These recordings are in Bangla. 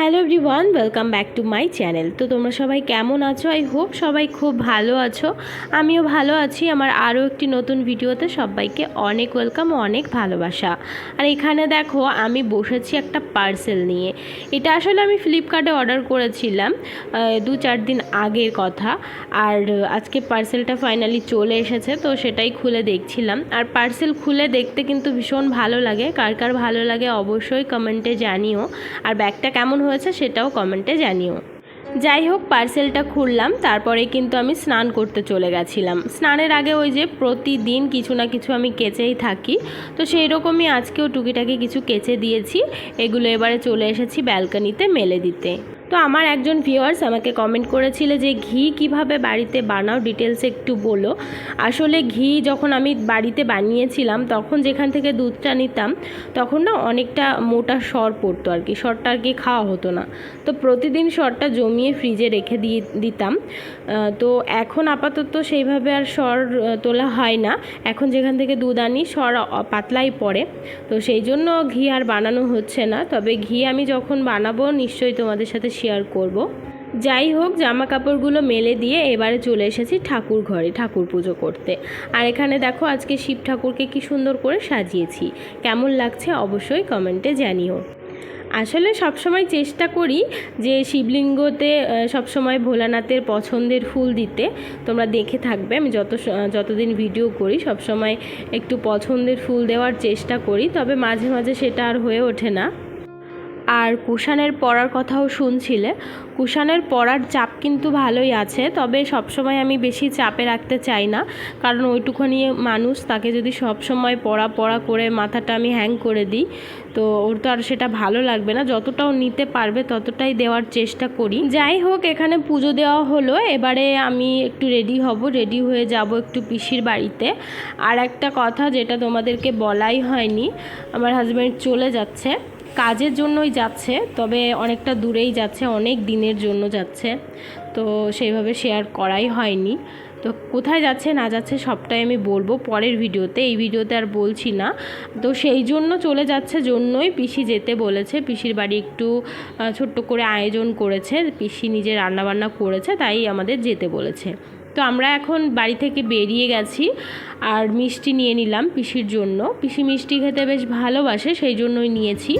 Hello everyone welcome back to my channel তো তোমরা সবাই কেমন আছো? আই হোপ সবাই খুব ভালো আছো। আমিও ভালো আছি। আমার আরও একটি নতুন ভিডিওতে সবাইকে অনেক ওয়েলকাম অনেক ভালোবাসা। আর এখানে দেখো, আমি বসেছি একটা পার্সেল নিয়ে। এটা আসলে আমি ফ্লিপকার্টে অর্ডার করেছিলাম দু চার দিন আগের কথা। আর আজকে পার্সেলটা ফাইনালি চলে এসেছে, তো সেটাই খুলে দেখছিলাম। আর পার্সেল খুলে দেখতে কিন্তু ভীষণ ভালো লাগে। কার কার ভালো লাগে অবশ্যই কমেন্টে জানিও। আর ব্যাগটা কেমন হয়েছে সেটাও কমেন্টে জানিও। যাই হোক, পার্সেলটা খুললাম, তারপরে কিন্তু আমি স্নান করতে চলে গেছিলাম। স্নানের আগে ওই যে প্রতিদিন কিছু না কিছু আমি কেচেই থাকি, তো সেই রকমই আজকেও টুকিটাকি কিছু কেচে দিয়েছি। এগুলো এবারে চলে এসেছি ব্যালকানিতে মেলে দিতে। তো আমার একজন ভিউয়ার্স আমাকে কমেন্ট করেছিল যে, ঘি কীভাবে বাড়িতে বানাও? ডিটেলসে একটু বলো। আসলে ঘি যখন আমি বাড়িতে বানিয়েছিলাম, তখন যেখান থেকে দুধটা নিতাম, তখন না অনেকটা মোটা সর পড়তো আর কি। সরটা আর কি খাওয়া হতো না। তো প্রতিদিন সরটা জমিয়ে ফ্রিজে রেখে দিয়ে দিতাম। তো এখন আপাতত সেইভাবে আর সর তোলা হয় না। এখন যেখান থেকে দুধ আনি, সর পাতলাই পড়ে। তো সেই জন্য ঘি আর বানানো হচ্ছে না। তবে ঘি আমি যখন বানাবো, নিশ্চয়ই তোমাদের সাথে শেয়ার করব। যাই হোক জামা কাপড়গুলো মেলে দিয়ে এবারে চলে এসেছি ঠাকুর ঘরে ঠাকুর পুজো করতে। আর এখানে দেখো, আজকে শিব ঠাকুরকে কি সুন্দর করে সাজিয়েছি। কেমন লাগছে অবশ্যই কমেন্টে জানিও। আসলে সবসময় চেষ্টা করি যে শিবলিঙ্গতে সবসময় ভোলানাথের পছন্দের ফুল দিতে। তোমরা দেখে থাকবে, আমি যত যতদিন ভিডিও করি, সবসময় একটু পছন্দের ফুল দেওয়ার চেষ্টা করি। তবে মাঝে মাঝে সেটা আর হয়ে ওঠে না। আর কুষাণের পড়ার কথাও শুনছিলে। কুষাণের পড়ার চাপ কিন্তু ভালোই আছে, তবে সবসময় আমি বেশি চাপে রাখতে চাই না। কারণ ওইটুখানি মানুষ, তাকে যদি সবসময় পড়া পড়া করে মাথাটা আমি হ্যাং করে দিই, তো ওর তো আর সেটা ভালো লাগবে না। যতটাও নিতে পারবে, ততটাই দেওয়ার চেষ্টা করি। যাই হোক, এখানে পুজো দেওয়া হলো। এবারে আমি একটু রেডি হব। রেডি হয়ে যাব একটু পিসির বাড়িতে। আর একটা কথা যেটা তোমাদেরকে বলাই হয়নি, আমার হাজব্যান্ড চলে যাচ্ছে। কাজের জন্যই যাচ্ছে, তবে অনেকটা দূরেই যাচ্ছে, অনেক দিনের জন্য যাচ্ছে। তো সেইভাবে শেয়ার করাই হয়নি। তো কোথায় যাচ্ছে, না যাচ্ছে সবটাই আমি বলব পরের ভিডিওতে। এই ভিডিওতে আর বলছি না। তো সেই জন্য চলে যাচ্ছে, জন্যই পিসি যেতে বলেছে। পিসির বাড়ি একটু ছোট্ট করে আয়োজন করেছে। পিসি নিজে রান্নাবান্না করেছে, তাই আমাদের যেতে বলেছে। তো আমরা এখন বাড়ি থেকে বেরিয়ে গেছি আর মিষ্টি নিয়ে নিলাম পিসির জন্য। পিসি মিষ্টি খেতে বেশ ভালোবাসে, সেই জন্যই নিয়েছি।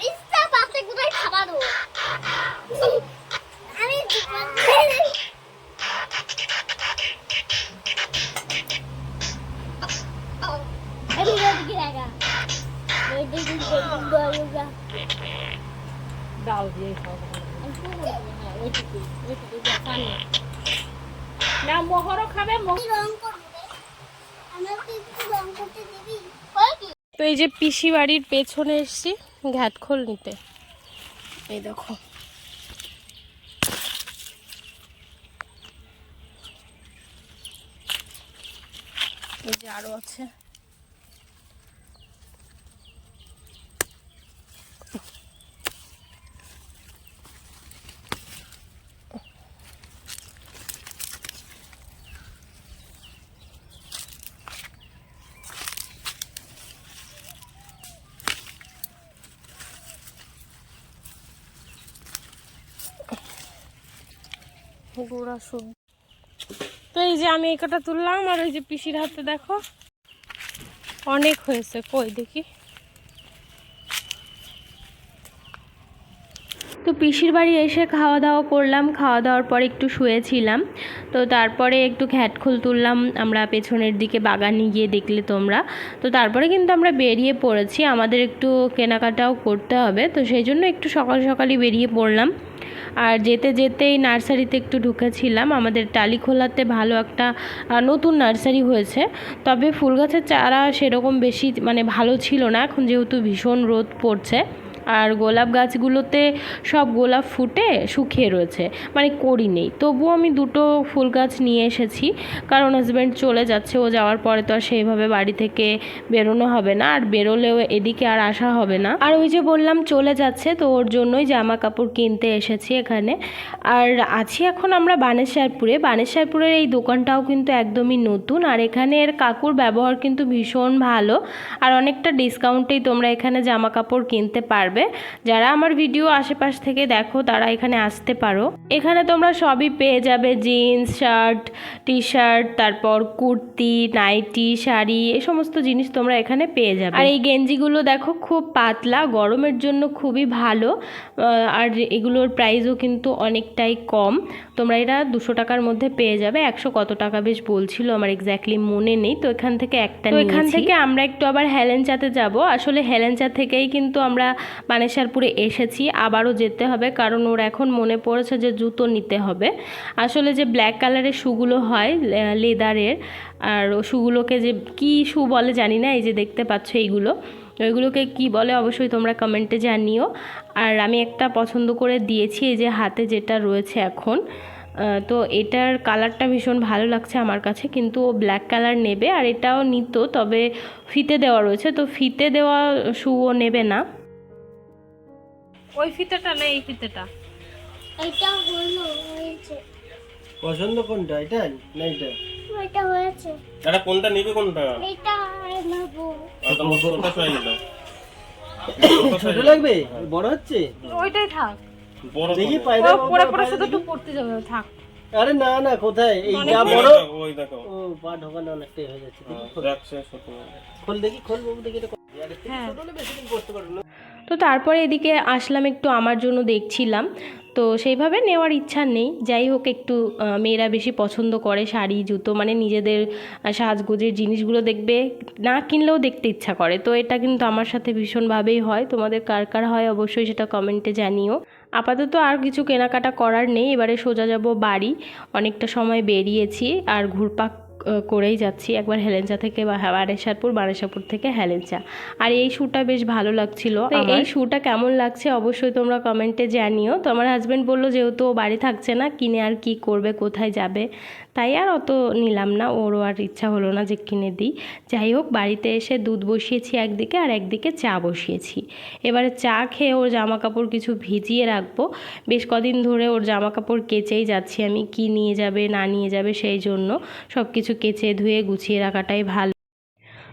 ইচ্ছা না মোহরও খাবে মোহর রং করবে তো এই যে পিসি বাড়ির পেছনে এসছি ঘ্যাটখোল নিতে। এই দেখো। এই যে আরও আছে। গুঁড়া সবজি তো এই যে আমি এই কটা তুললাম, আর ওই যে পিসির হাতে দেখো, অনেক হয়েছে। কই দেখি। তো পিসির বাড়ি এসে খাওয়া দাওয়া করলাম। খাওয়া দাওয়ার পরে একটু শুয়েছিলাম। তো তারপরে একটু খ্যাটখোল তুললাম। আমরা পেছনের দিকে বাগানে গিয়ে দেখলে তোমরা। তো তারপরে কিন্তু আমরা বেরিয়ে পড়েছি। আমাদের একটু কেনাকাটাও করতে হবে। তো সেই জন্য একটু সকাল সকালই বেরিয়ে পড়লাম। আর যেতে যেতেই নার্সারিতে একটু ঢুকেছিলাম। আমাদের টালিখোলাতে ভালো একটা নতুন নার্সারি হয়েছে। তবে ফুল গাছের চারা সেরকম বেশি মানে ভালো ছিল না। এখন যেহেতু ভীষণ রোদ পড়ছে। আর গোলাপ গাছগুলোতে সব গোলাপ ফুটে শুকিয়ে রয়েছে মানে করি নেই। তবুও আমি দুটো ফুল গাছ নিয়ে এসেছি, কারণ হাজব্যান্ড চলে যাচ্ছে, ও যাওয়ার পরে তো আর সেইভাবে বাড়ি থেকে বেরোনো হবে না, আর বেরোলেও এদিকে আর আসা হবে না। আর ওই যে বললাম, চলে যাচ্ছে, তো ওর জন্যই জামা কাপড় কিনতে এসেছি এখানে। আর আছি এখন আমরা বানেশ্বরপুরে। বানেশ্বরপুরের এই দোকানটাও কিন্তু একদমই নতুন, আর এখানের কাকুর ব্যবহার কিন্তু ভীষণ ভালো, আর অনেকটা ডিসকাউন্টেই তোমরা এখানে জামা কাপড় কিনতে পারবে। যারা আমার ভিডিও আশেপাশ থেকে দেখো তারা এখানে আসতে পারো। এখানে তোমরা সবই পেয়ে যাবে। জিন্স শার্ট টি শার্ট তারপর কুর্তি নাইটি শাড়ি এই সমস্ত জিনিস তোমরা এখানে পেয়ে যাবে। আর এই গেঞ্জিগুলো দেখো খুব পাতলা গরমের জন্য খুবই ভালো। আর এগুলোর প্রাইসও কিন্তু অনেকটাই কম। তোমরা এটা দুশো টাকার মধ্যে পেয়ে যাবে। একশো কত টাকা বেশ বলছিল আমার এক্স্যাক্টলি মনে নেই। তো এখান থেকে একটা তো এখান থেকে আমরা একটু আবার হেলেঞ্চাতে যাব। আসলে হেলেঞ্চা থেকেই কিন্তু আমরা বানেশ্বরপুরে এসেছি, আবারও যেতে হবে কারণ ওর এখন মনে পড়েছে যে জুতো নিতে হবে। আসলে যে ব্ল্যাক কালারের শুগুলো হয় লেদারের আর ও শুগুলোকে যে কী শু বলে জানি না, এই যে দেখতে পাচ্ছ এইগুলো, ওইগুলোকে কি বলে অবশ্যই তোমরা কমেন্টে জানিও। আর আমি একটা পছন্দ করে দিয়েছি, এই যে হাতে যেটা রয়েছে এখন। তো এটার কালারটা ভীষণ ভালো লাগছে আমার কাছে, কিন্তু ও ব্ল্যাক কালার নেবে আর এটাও নিত, তবে ফিতে দেওয়া রয়েছে, তো ফিতে দেওয়া শু ও নেবে না। ওই ফিতেটা না এই ফিতেটা? এটা হলো হয়েছে। পছন্দ কোনটা এটা না এটা? এটা হয়েছে। এটা কোনটা নিবে কোনটা? এটা নেব। আর তোমার ছোটটা সবাই নিল ছোট লাগবে? বড় হচ্ছে? ওইটাই থাক। বড় দেখি পায়রা পরে পরে শুধু একটু পড়তে যাবে থাক। আরে না না কোথায়? এই যা বড়। ওই দেখো ও পা ঢোকানো অনেকটাই হয়ে যাচ্ছে। দেখি, খোল। ছোট। খোল দেখি খোল বাবু দেখি এটা কত- ছোট হলে বেশি দিন পড়তে পারবে না। তো তারপরে এদিকে আসলাম একটু আমার জন্য দেখছিলাম। তো সেইভাবে নেওয়ার ইচ্ছা নেই। যাই হোক, একটু মেয়েরা বেশি পছন্দ করে শাড়ি, জুতো মানে নিজেদের সাজগোজের জিনিসগুলো দেখবে, না কিনলেও দেখতে ইচ্ছা করে। তো এটা কিন্তু আমার সাথে ভীষণভাবেই হয়। তোমাদের কার কার হয় অবশ্যই সেটা কমেন্টে জানিও। আপাতত আর কিছু কেনাকাটা করার নেই। এবারে সোজা যাব বাড়ি। অনেকটা সময় বেরিয়েছি। আর ঘুরপাক করেই যাচ্ছি। একবার হেলেঞ্চা থেকে বা বানেশ্বরপুর বানেশ্বরপুর থেকে হেলেঞ্চা। আর এই শ্যুটা বেশ ভালো লাগছিল এই শ্যুটা কেমন লাগছে অবশ্যই তোমরা কমেন্টে জানিও। তো আমার হাজব্যান্ড বলল যেহেতু ও বাড়ি থাকছে না কিনে আর কি করবে কোথায় যাবে? তাই আর অত নিলাম না। ওরও আর ইচ্ছা হলো না যে কিনে দিই। যাই হোক বাড়িতে এসে দুধ বসিয়েছি একদিকে আর একদিকে চা বসিয়েছি। এবারে চা খেয়ে ওর জামা কাপড় কিছু ভিজিয়ে রাখব। বেশ কদিন ধরে ওর জামা কাপড় কেচেই যাচ্ছি আমি কি নিয়ে যাবে না নিয়ে যাবে সেই জন্য সব কিছু কেচে ধুয়ে গুছিয়ে রাখাটাই ভালো।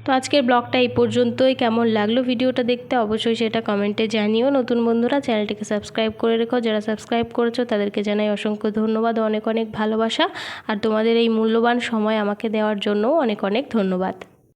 তো আজকের ব্লগটা এই পর্যন্তই। কেমন লাগল ভিডিওটা দেখতে অবশ্যই সেটা কমেন্টে জানিও। নতুন বন্ধুরা, চ্যানেলটিকে সাবস্ক্রাইব করে রেখো। যারা সাবস্ক্রাইব করেছ, তাদেরকে জানাই অসংখ্য ধন্যবাদ, অনেক অনেক ভালোবাসা। আর তোমাদের এই মূল্যবান সময় আমাকে দেওয়ার জন্য অনেক অনেক ধন্যবাদ।